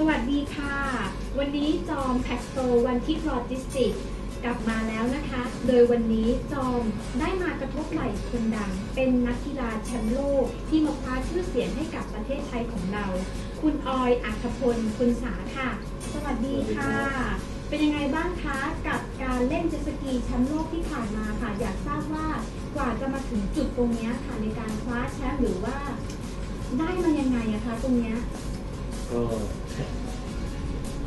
สวัสดีค่ะ วันนี้จอมแพ็กโซวันที่โลจิสติกกลับมาแล้วนะคะ โดยวันนี้จอมได้มากระทบไหล่คนดัง เป็นนักกีฬาแชมป์โลกที่มาคว้าชื่อเสียงให้กับประเทศไทยของเรา คุณออยอัคพลคุณสาค่ะ สวัสดีค่ะ เป็นยังไงบ้างคะกับการเล่นเจ็ตสกีแชมป์โลกที่ผ่านมาค่ะ อยากทราบว่ากว่าจะมาถึงจุดตรงนี้ค่ะในการคว้าแชมป์หรือว่า ได้มายังไงอะคะตรงนี้ ก็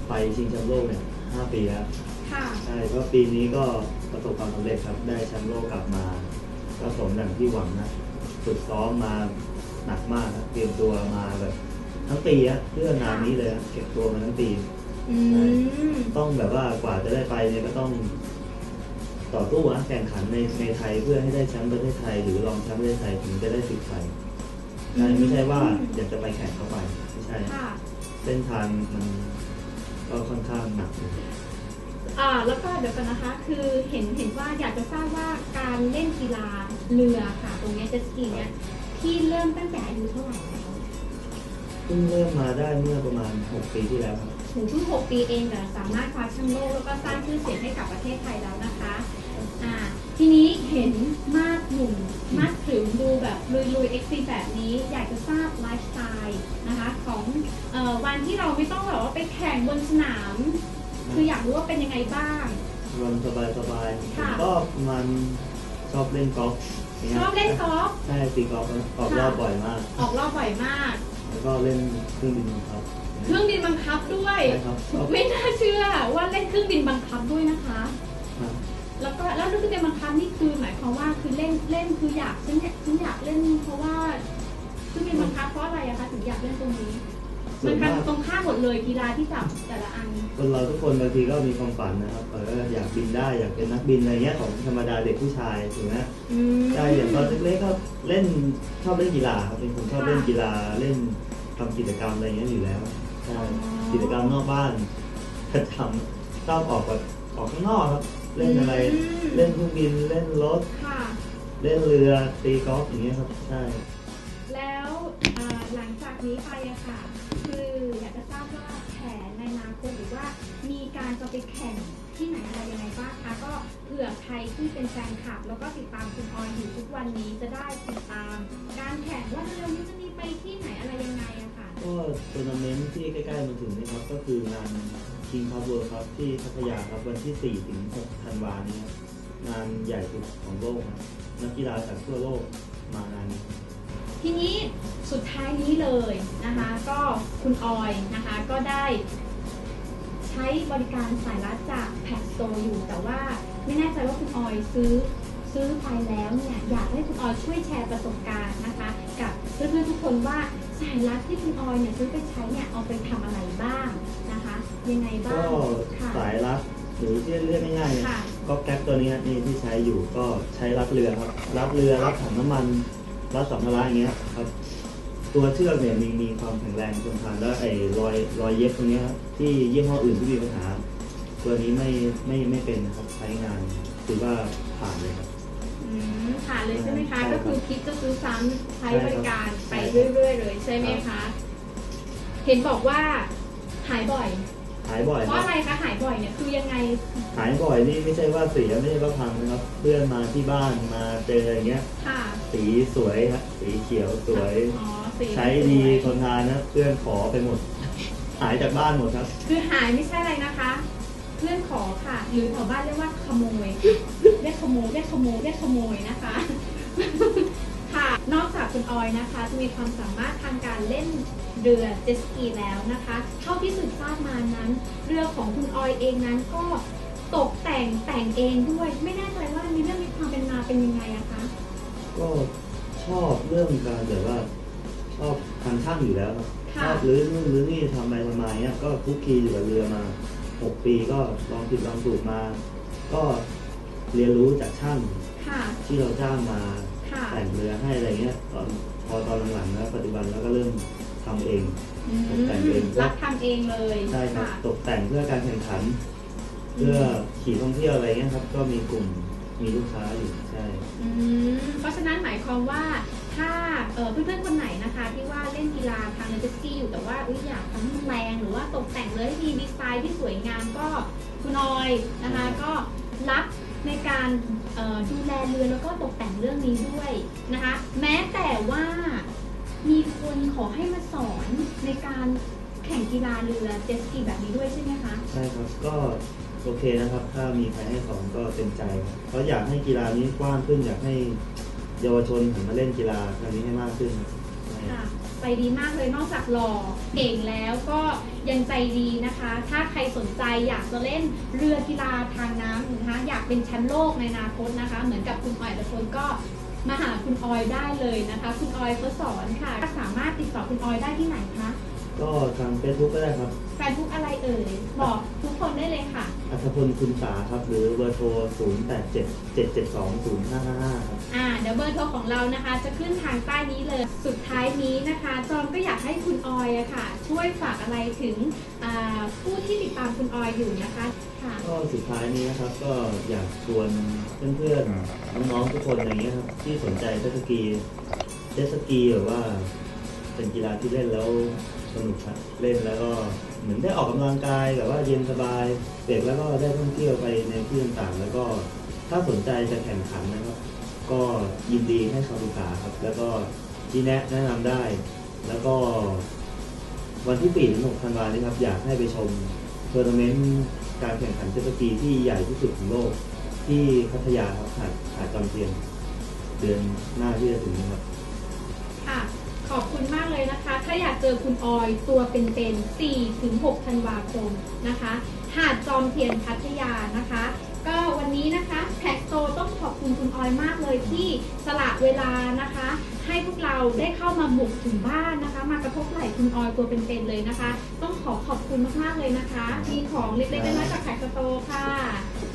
ไปชิงแชมป์โลกเนี่ยห้าปีแล้ว ค่ะ ใช่ก็ปีนี้ก็ประสบความสำเร็จครับ ได้แชมป์โลกกลับมา ก็สมดังที่หวังนะฝึกซ้อมมาหนักมากครับเตรียมตัวมาแบบทั้งปีอะเพื่องานนี้เลยอะเก็บตัวมาทั้งปี อืม ต้องแบบว่ากว่าจะได้ไปเนี่ยก็ต้อง ต่อสู้นะแข่งขันในในไทยเพื่อให้ได้แชมป์ประเทศไทย หรือรองแชมป์ประเทศไทยถึงจะได้ติดไปใช่ ไม่ใช่ว่าอยากจะไปแข่งเข้าไปไม่ใช่ ค่ะ เส้นทางมันก็ค่อนข้างหนักอยู่อ่าแล้วก็เดี๋ยวกันนะคะ คือเห็นเห็นว่าอยากจะทราบว่าการเล่นกีฬาเรือค่ะ ตรงเนี้ยเจ็ตสกีเนี้ยที่เริ่มตั้งแต่อายุเท่าไหร่แล้วเพิ่งเริ่มมาได้เมื่อประมาณ 6 ปีที่แล้วครับ ถึงเพิ่งหกปีเองแต่สามารถคว้าแชมป์โลกแล้วก็สร้างชื่อเสียงให้กับประเทศไทยแล้วนะคะ อ่า ทีนี้เห็นมากหนุ่มมากถึงดู แบบลุยๆเอ็กซีแบบนี้อยากจะทราบไลฟ์สไตล์นะคะของเอ่อวันที่เราไม่ต้องแบบว่าไปแข่งบนสนาม คืออยากรู้ว่าเป็นยังไงบ้างวันสบายสบายๆค่ะก็มันชอบเล่นกอล์ฟย่างงี้ยชอบเล่นกอล์ฟใช่ตีกอล์ฟนะออกค่ะรอบบ่อยมาก ออกรอบบ่อยมาก แล้วก็เล่นเครื่องบินครับ เครื่องบินบังคับด้วย ใช่ครับชอบไม่น่าเชื่อว่าเล่นเครื่องบินบังคับด้วยนะคะครับ แล้วก็แล้วเครื่องบินบังคับนี่คือหมายความว่าคือเล่นเล่นคืออยากฉันอยากฉันอยากเล่นเพราะว่าเครื่องบินบังคับเพราะอะไรอะคะถึงอยากเล่นตรงนี้ส่มัวนนกัมานกตรงข้ามหมดเลยกีฬาที่จับแต่ละอันคนเราทุกคนบางทีก็มีความฝันนะครับเอออยากบินได้อยากเป็นนักบินอะไรเงี้ยของธรรมดาเด็กผู้ชายถูกไหมอืมใช่อย่างตอนเล็กๆก็เล่นชอบเล่นกีฬาครับเป็นคนชอบค่ะเล่นกีฬาเล่นทำกิจกรรมอะไรเงี้ยอยู่แล้วใช่อ๋อกิจกรรมนอกบ้านประจำชอบออกแบบออกข้างนอกครับ เล่นอะไรมเล่นเครื่องบิน เล่นรถ ค่ะ เล่นเรือ ตีกอล์ฟอย่างเงี้ยครับ ใช่ แล้วอ่าหลังจากนี้ไปอะค่ะ คืออยากจะทราบว่าแผนในอนาคตหรือว่า มีการจะไปแข่งที่ไหนอะไรยังไงบ้างคะก็เผื่อใครที่เป็นแฟนคลับ แล้วก็ติดตามคุณออยอยู่ทุกวันนี้จะได้ติดตาม การแข่งว่าเร็วๆนี้จะมีไปที่ไหนอะไรยังไงอะค่ะ ก็ทัวร์นาเมนต์ที่ใกล้ๆมาถึงนี่ครับ ก็คืองาน King Cup World ครับที่พัทยาครับวันที่ 4 ถึง 6 ธันวานี้ครับงานใหญ่สุดของโลกครับนักกีฬาจากทั่วโลกมางานนี้ ทีนี้สุดท้ายนี้เลยนะคะ ก็คุณออยนะคะก็ได้ใช้บริการสายรัดจากแพ็กโซอยู่ แต่ว่าไม่แน่ใจว่าคุณออยซื้อซื้อไปแล้วเนี่ยอยากให้คุณออยช่วยแชร์ประสบการณ์นะคะ กับเพื่อนๆทุกคนว่าสายรัดที่คุณออยเนี่ยซื้อไปใช้เนี่ยเอาไปทำอะไรบ้าง ยังไงบ้าก็งค่ะสายรัดหรือที่เรียกง่ายๆเนี่ยค่ะ ก็แก๊ปตัวนี้นี่ที่ใช้อยู่ก็ใช้รัดเรือครับรัดเรือรัดถังน้ำมันรัดสัมภาระอย่างเงี้ยครับ ตัวเชือกเนี่ยมีมีความแข็งแรงทนทานแล้วไอ้รอยรอยเย็บตรงเนี้ยครับที่ยี่ห้ออื่นที่มีปัญหา ตัวนี้ไม่ไม่ไม่เป็นนะครับใช้งานถือว่าผ่านเลยครับ อืมค่ะเลยใช่ไหมคะ ใช่ครับก็คือคิดจะซื้อซ้ำใช้บริการไปใช่ครับ เรื่อย ๆ เลยใช่ไหมคะ เห็นบอกว่าหายบ่อย หายบ่อยเพคราะรับอะไรคะหายบ่อยเนี่ยคือยังไงหายบ่อยนี่ไม่ใช่ว่าเสียไม่ใช่ว่าพังนะครับ เพื่อนมาที่บ้านมาเจออย่างเงี้ย ค่ะสีสวยครับสีเขียวสวย อ๋อสีใช้ดีทนทานนะเพื่อนขอไปหมด หายจากบ้านหมดครับ คือหายไม่ใช่อะไรนะคะ เพื่อนขอค่ะ หรือแถวบ้านเรียกว่าขโมยเรียกขโมยเรียกขโมยเรียกขโมยนะคะค่ะ นอกจากคุณออยนะคะ จะมีความสามารถทางการเล่นเรือเจ็ตสกีแล้วนะคะ เท่าที่สืบทราบมานั้น เรือของคุณออยเองนั้นก็ตกแต่งแต่งเองด้วย ไม่แน่ใจว่ามีเรื่องมีความเป็นมาเป็นยังไงอะคะ ก็ชอบเรื่องการแบบว่าชอบทางช่างอยู่แล้วครับชค่ะ อบรื้อนู่นรื้อนี่ทำไปทำมาเนี้ยก็คลุกคลีอยู่กับเรือมาหกปีก็ลองผิดลองถูกมา ก็เรียนรู้จากช่างค่ะ ที่เราจ้างมาค่ะ แต่งเรือให้อะไรเงี้ยตอนพอตอนหลังๆแล้วปัจจุบันแล้วก็เริ่มทำเองอืมตกแต่งเองรับทำเองเลยใช่ครับค่ะตกแต่งเพื่อการแข่งขัน เพื่อขี่ท่องเที่ยวอะไรเงี้ยครับ ก็มีกลุ่มมีลูกค้าอยู่ใช่อืมเพราะฉะนั้นหมายความว่าถ้าเอ่อเพื่อนๆคนไหนนะคะที่ว่าเล่นกีฬาทางเจ็ตสกีอยู่แต่ว่าอุ๊ยอยากทำให้มันแรงหรือว่าตกแต่งเลยให้มีดีไซน์ที่สวยงามก็คุณออยนะคะก็รับ ในการเอ่อดูแลเรือแล้วก็ตกแต่งเรื่องนี้ด้วยนะคะ แม้แต่ว่ามีคนขอให้มาสอนในการแข่งกีฬาเรือเจ็ตสกีแบบนี้ด้วยใช่ไหมคะใช่ครับก็โอเคนะครับ ถ้ามีใครให้สอนก็เต็มใจครับเพราะอยากให้กีฬานี้กว้างขึ้นอยากให้เยาวชนหันมาเล่นกีฬาครั้งนี้ให้มากขึ้นครับ ใจดีมากเลยนอกจากหล่อเก่งแล้วก็ยังใจดีนะคะ ถ้าใครสนใจอยากจะเล่นเรือกีฬาทางน้ำนะคะอยากเป็นแชมป์โลกในอนาคตนะคะ เหมือนกับคุณออยแต่คนก็มาหาคุณออยได้เลยนะคะ คุณออยเขาสอนค่ะ สามารถติดต่อคุณออยได้ที่ไหนคะ ก็ทางเฟซบุ๊กก็ได้ครับแฟนบุ๊กอะไรเอ่ย บอกทุกคนได้เลยค่ะ อัธพลคุณสาครับ หรือเบอร์โทร 0 8 7 7 7 2 0 5 5 5ครับ อ่าเดี๋ยวเบอร์โทรของเรานะคะ จะขึ้นทางใต้นี้เลย สุดท้ายนี้นะคะ จอมก็อยากให้คุณออยอะค่ะ ช่วยฝากอะไรถึงอ่าผู้ที่ติดตามคุณออยอยู่นะคะค่ะ ก็สุดท้ายนี้นะครับก็อยากชวนเพื่อนๆน้องๆทุกคนอย่างเงี้ยครับที่สนใจเจ็ตสกีเจ็ตสกีแบบว่าเป็นกีฬาที่เล่นแล้ว สนุกครับเล่นแล้วก็เหมือนได้ออกกำลังกายแบบว่าเย็นสบาย เด็กแล้วก็ได้ท่องเที่ยวไปในที่ต่างๆ แล้วก็ถ้าสนใจจะแข่งขันนะครับ ก็ยินดีให้คำปรึกษาครับ แล้วก็ที่แนะแนะนำได้ แล้วก็วันที่4ถึง6ธันวาคมนี้ครับ อยากให้ไปชมทัวร์นาเมนต์การแข่งขันเจ็ตสกีที่ใหญ่ที่สุดของโลก ที่พัทยาครับหาดหาดจอมเทียนเดือนหน้าที่จะถึงนี้ครับ ค่ะ ขอบคุณมากเลยนะคะ ถ้าอยากเจอคุณออยตัวเป็นๆ4ถึง6ธันวาคมนะคะ หาดจอมเทียนพัทยานะคะ ก็วันนี้นะคะแท็กโตต้องขอบคุณคุณออยมากเลยที่สละเวลานะคะ ให้พวกเราได้เข้ามาบุกถึงบ้านนะคะ มากระทบไหล่คุณออยตัวเป็นๆเลยนะคะ ต้องขอขอบคุณมากๆเลยนะคะ มีของเล็กๆน้อยๆจากแท็กโตค่ะ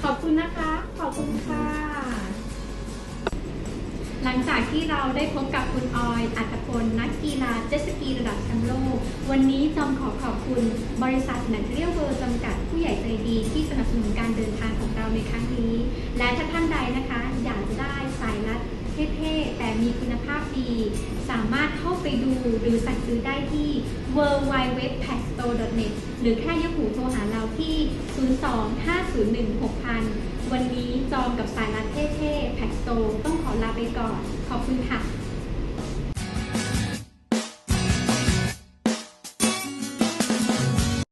ขอบคุณนะคะ ขอบคุณค่ะ หลังจากที่เราได้พบกับคุณออยอัตพลนักกีฬาเจ็ตสกีระดับแชมป์โลก วันนี้จอมขอขอบคุณบริษัทแมทเรียลเวิร์จำกัดผู้ใหญ่ใจดีที่สนับสนุนการเดินทางของเราในครั้งนี้ และถ้าท่านใดนะคะ อยากจะได้สายรัดเท่ๆ แต่มีคุณภาพดี สามารถเข้าไปดูหรือสั่งซื้อได้ที่ w w w p a c s t o r e n e t หรือแค่ยกหูโทรหาเราที่ 02-501-6000 วันนี้จอมกับสายรัดเท่ๆแพ็กโต ต้องขอลาไปก่อน ขอบคุณค่ะ